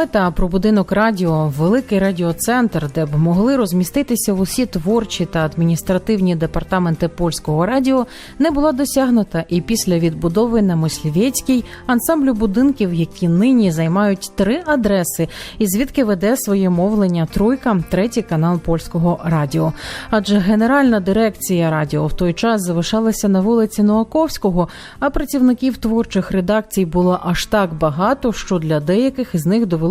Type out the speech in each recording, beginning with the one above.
Мета про будинок радіо, великий радіоцентр, де б могли розміститися усі творчі та адміністративні департаменти польського радіо, не була досягнута. І після відбудови на Мислівецькій ансамблю будинків, які нині займають три адреси, і звідки веде своє мовлення тройка, третій канал польського радіо. Адже генеральна дирекція радіо в той час залишалася на вулиці Ноаковського, а працівників творчих редакцій було аж так багато, що для деяких із них довелося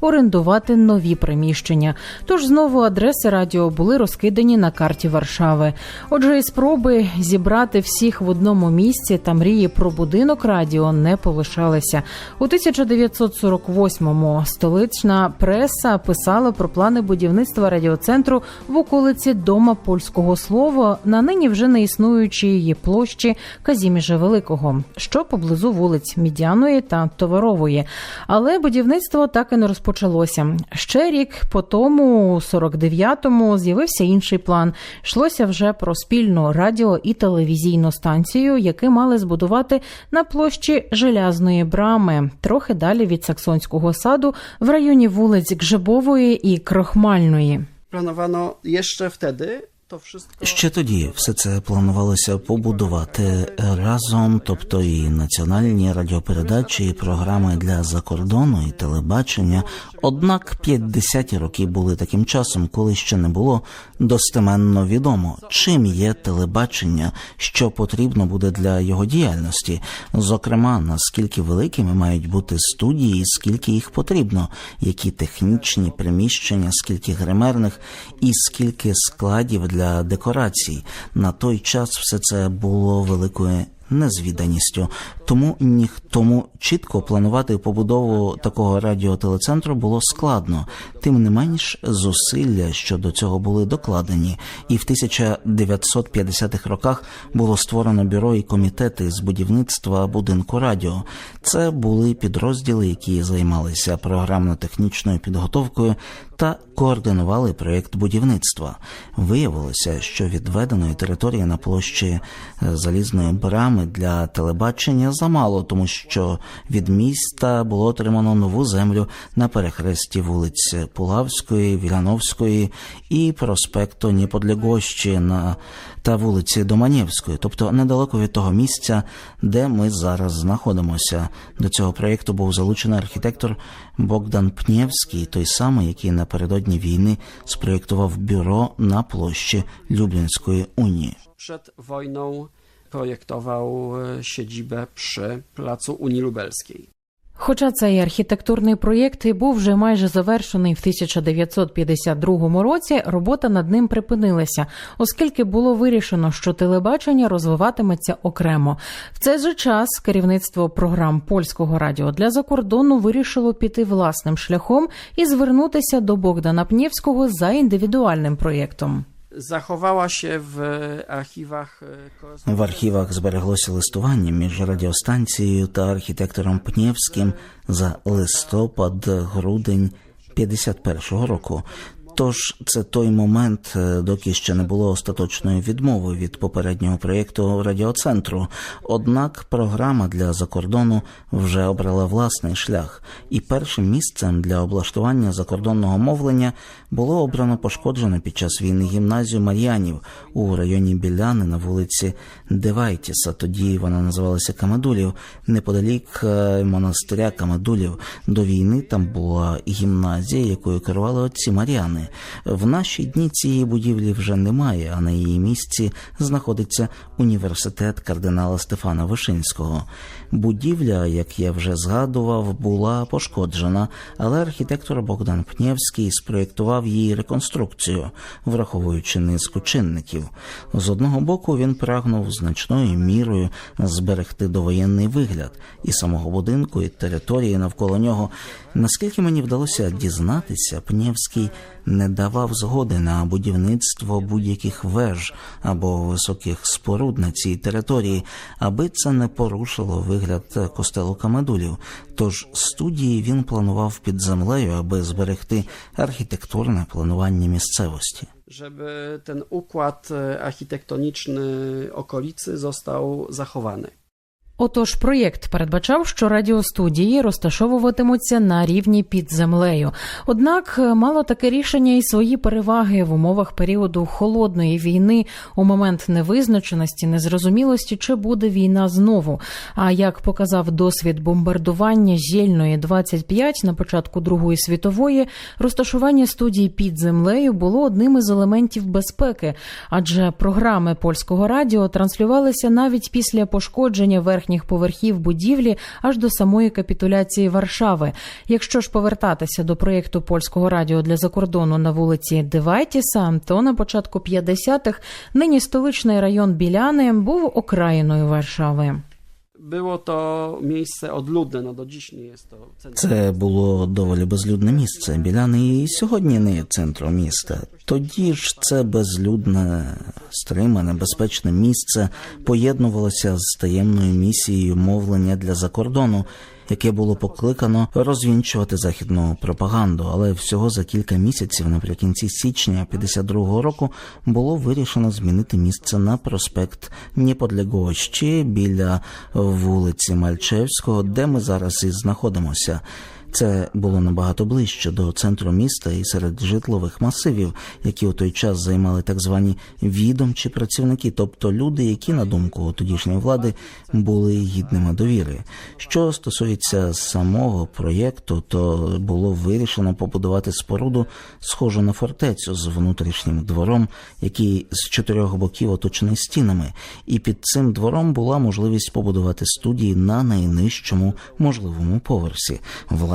орендувати нові приміщення. Тож знову адреси радіо були розкидані на карті Варшави. Отже, і спроби зібрати всіх в одному місці та мрії про будинок радіо не полишалися. У 1948-му столична преса писала про плани будівництва радіоцентру в околиці Дома польського слова на нині вже не існуючій її площі Казіміжа Великого, що поблизу вулиць Мідяної та Товарової. Але будівництво так і не розпочалося. Ще рік по тому, у 49-му, з'явився інший план. Йшлося вже про спільну радіо і телевізійну станцію, які мали збудувати на площі Желязної брами, трохи далі від Саксонського саду, в районі вулиць Гжебової і Крохмальної. Planowano jeszcze wtedy. Ще тоді все це планувалося побудувати разом, тобто і національні радіопередачі, і програми для закордону і телебачення. Однак 50-ті роки були таким часом, коли ще не було достеменно відомо, чим є телебачення, що потрібно буде для його діяльності. Зокрема, наскільки великими мають бути студії, скільки їх потрібно, які технічні приміщення, скільки гримерних і скільки складів для декорацій. На той час все це було великою незвіданістю, тому ніхтому чітко планувати побудову такого радіотелецентру було складно. Тим не менш, зусилля щодо цього були докладені, і в 1950-х роках було створено бюро і комітети з будівництва будинку радіо. Це були підрозділи, які займалися програмно-технічною підготовкою та координували проєкт будівництва. Виявилося, що відведеної території на площі е, залізної брами для телебачення замало, тому що від міста було отримано нову землю на перехресті вулиць Пулавської, Віляновської і проспекту Неподлігощі на та вулиці Доманівської, тобто недалеко від того місця, де ми зараз знаходимося. До цього проєкту був залучений архітектор Богдан Пнєвський, той самий, який напередодні війни спроєктував бюро на площі Люблінської унії. Przed wojną projektował e, siedzibę przy placu Unii Lubelskiej. Хоча цей архітектурний проєкт і був вже майже завершений в 1952 році, робота над ним припинилася, оскільки було вирішено, що телебачення розвиватиметься окремо. В цей же час керівництво програм польського радіо для закордону вирішило піти власним шляхом і звернутися до Богдана Пнєвського за індивідуальним проєктом. Zachowała ще в e, В архівах збереглося листування між радіостанцією та архітектором Пнєвським за листопад-грудень 51-го року. Тож це той момент, е, доки ще не було остаточної відмови від попереднього проєкту радіоцентру. Однак програма для закордону вже обрала власний шлях, і першим місцем для облаштування закордонного мовлення було обрано пошкоджену під час війни гімназію Мар'янів у районі Біляни на вулиці Девайтіса. Тоді вона називалася Камедулів, неподалік е, монастиря Камедулів. До війни там була гімназія, якою керували отці Мар'яни. В наші дні цієї будівлі вже немає, а на її місці знаходиться університет кардинала Стефана Вишинського. Будівля, як я вже згадував, була пошкоджена, але архітектор Богдан Пнєвський спроєктував її реконструкцію, враховуючи низку чинників. З одного боку він прагнув значною мірою зберегти довоєнний вигляд і самого будинку, і території навколо нього. Наскільки мені вдалося дізнатися, Пнєвський не давав згоди на будівництво будь-яких веж або високих споруд на цій території, аби це не порушило вигляд костелу Камедулів. Тож студії він планував під землею, аби зберегти архітектурне планування місцевості. żeby ten układ e, architektoniczny okolicy został zachowany. Отож, проєкт передбачав, що радіостудії розташовуватимуться на рівні під землею. Однак е, мало таке рішення і свої переваги в умовах періоду холодної війни у момент невизначеності, незрозумілості, чи буде війна знову. А як показав досвід бомбардування Жєльної 25 на початку Другої світової, розташування студій під землею було одним із елементів безпеки, адже програми польського радіо транслювалися навіть після пошкодження верхніх поверхів будівлі аж до самої капітуляції Варшави. Якщо ж повертатися до проєкту польського радіо для закордону на вулиці Девайтіса, то на початку 50-х нині столичний район Біляни був окраїною Варшави. Do dziś nie jest to centrum. Це було доволі безлюдне місце. Біляни і сьогодні не є центром міста. Тоді ж це безлюдне, стримане, безпечне місце поєднувалося з таємною місією мовлення для закордону, яке було покликано розвінчувати західну пропаганду. Але всього за кілька місяців, наприкінці січня 52-го року, було вирішено змінити місце на проспект Неподлегощі біля вулиці Мальчевського, де ми зараз і знаходимося. Це було набагато ближче до центру міста і серед житлових масивів, які у той час займали так звані відомчі працівники, тобто люди, які, на думку тодішньої влади, були гідними довіри. Що стосується самого проєкту, то було вирішено побудувати споруду, схожу на фортецю з внутрішнім двором, який з чотирьох боків оточений стінами, і під цим двором була можливість побудувати студії на найнижчому можливому поверсі.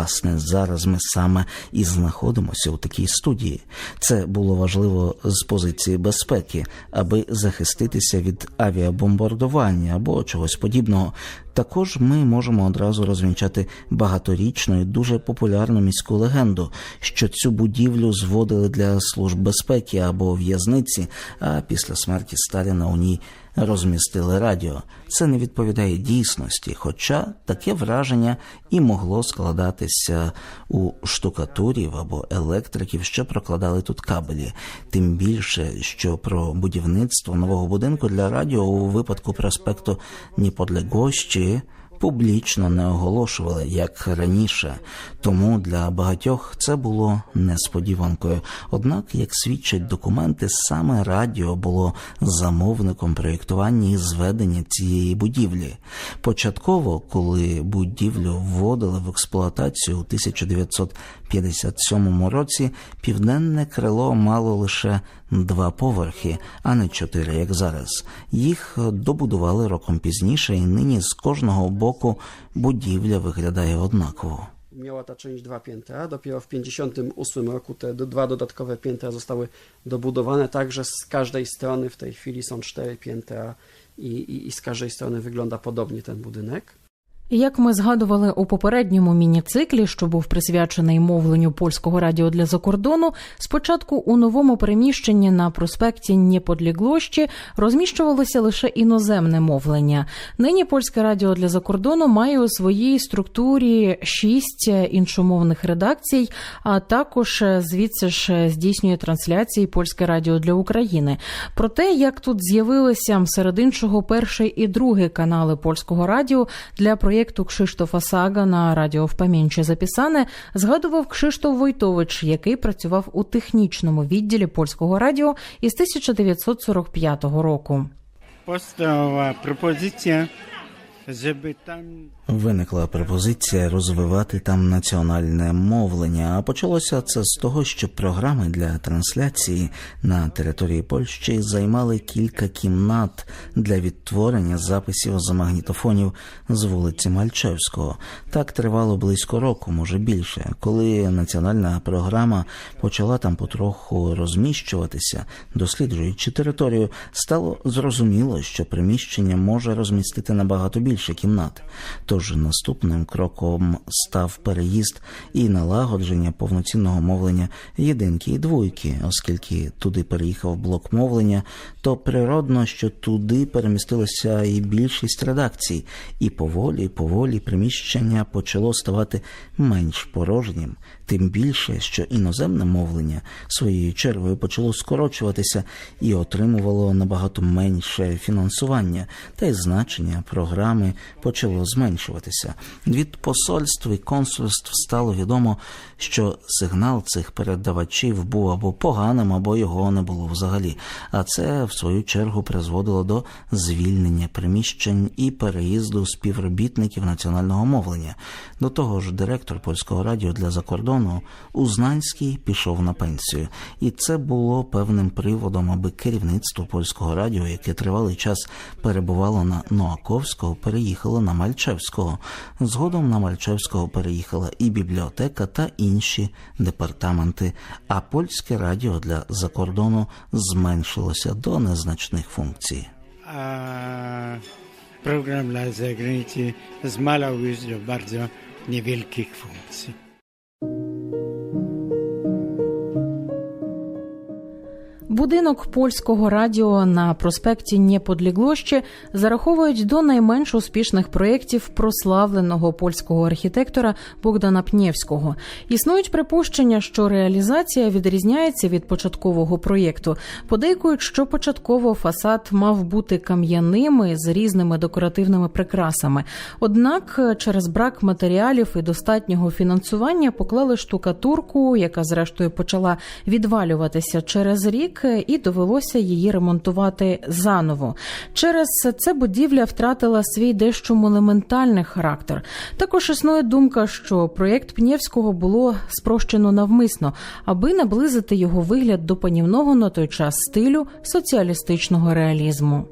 Власне, зараз ми саме і знаходимося у такій студії. Це було важливо з позиції безпеки, аби захиститися від авіабомбардування або чогось подібного. Також ми можемо одразу розвінчати багаторічну і дуже популярну міську легенду, що цю будівлю зводили для служб безпеки або в'язниці, а після смерті Сталіна у ній розмістили радіо. Це не відповідає дійсності, хоча таке враження і могло складатися у штукатурів або електриків, що прокладали тут кабелі. Тим більше, що про будівництво нового будинку для радіо у випадку проспекту Неподлегощі публічно не оголошували як раніше, тому для багатьох це було несподіванкою. Однак, як свідчать документи, саме радіо було замовником проєктування і зведення цієї будівлі. Початково, коли будівлю вводили в експлуатацію у 1957 році, південне крило мало лише два поверхи, а не чотири, як зараз. Їх добудували роком пізніше, і нині з кожного боку будівля виглядає однаково. Miała ta część dwa piętra. Dopiero w 1958 roku te do- dwa dodatkowe piętra zostały dobudowane, także z każdej strony w tej chwili są cztery piętra i, i, i z każdej strony wygląda podobnie ten budynek. Як ми згадували у попередньому міні-циклі, що був присвячений мовленню польського радіо для закордону, спочатку у новому приміщенні на проспекті Неподліглощі розміщувалося лише іноземне мовлення. Нині польське радіо для закордону має у своїй структурі шість іншомовних редакцій, а також е, звідси ж е, здійснює трансляції польське радіо для України. Про те, як тут з'явилися серед іншого перший і другий канали польського радіо для проєкту Кшиштофа Сага на радіо впам'янче записане, згадував Кшиштоф Войтович, який працював у технічному відділі польського радіо із 1945 року. Постава пропозиція Виникла пропозиція розвивати там національне мовлення. А почалося це з того, що програми для трансляції на території Польщі займали кілька кімнат для відтворення записів з магнітофонів з вулиці Мальчевського. Так тривало близько року, може більше. Коли національна програма почала там потроху розміщуватися, досліджуючи територію, стало зрозуміло, що приміщення може розмістити набагато більше кімнат. Тож наступним кроком став переїзд і налагодження повноцінного мовлення єдинки і двойки, оскільки туди переїхав блок мовлення, то природно, що туди перемістилася і більшість редакцій, і поволі, поволі приміщення почало ставати менш порожнім. Тим більше, що іноземне мовлення своєю чергою почало скорочуватися і отримувало набагато менше фінансування, та й значення програми програмі почало зменшуватися. Від посольств і консульств стало відомо, що сигнал цих передавачів був або поганим, або його не було взагалі. А це в свою чергу призводило до звільнення приміщень і переїзду співробітників національного мовлення. До того ж, директор польського радіо для закордону Узнанський пішов на пенсію, і це було певним приводом, аби керівництво польського радіо, яке тривалий час перебувало на Ноаковського, переїхало на Мальчевського. Згодом на Мальчевського переїхала і бібліотека та інші департаменти. А польське радіо для закордону зменшилося до незначних функцій. А program dla zagranicy zmalał już do bardzo niewielkich. Будинок польського радіо на проспекті Нєподліглощі зараховують до найменш успішних проєктів прославленого польського архітектора Богдана Пнєвського. Існують припущення, що реалізація відрізняється від початкового проєкту. Подейкують, що початково фасад мав бути кам'яним з різними декоративними прикрасами. Однак через брак матеріалів і достатнього фінансування поклали штукатурку, яка зрештою почала відвалюватися через рік, і довелося її ремонтувати заново. Через це будівля втратила свій дещо монументальний характер. Також існує думка, що проєкт Пнєвського було спрощено навмисно, аби наблизити його вигляд до панівного на той час стилю соціалістичного реалізму.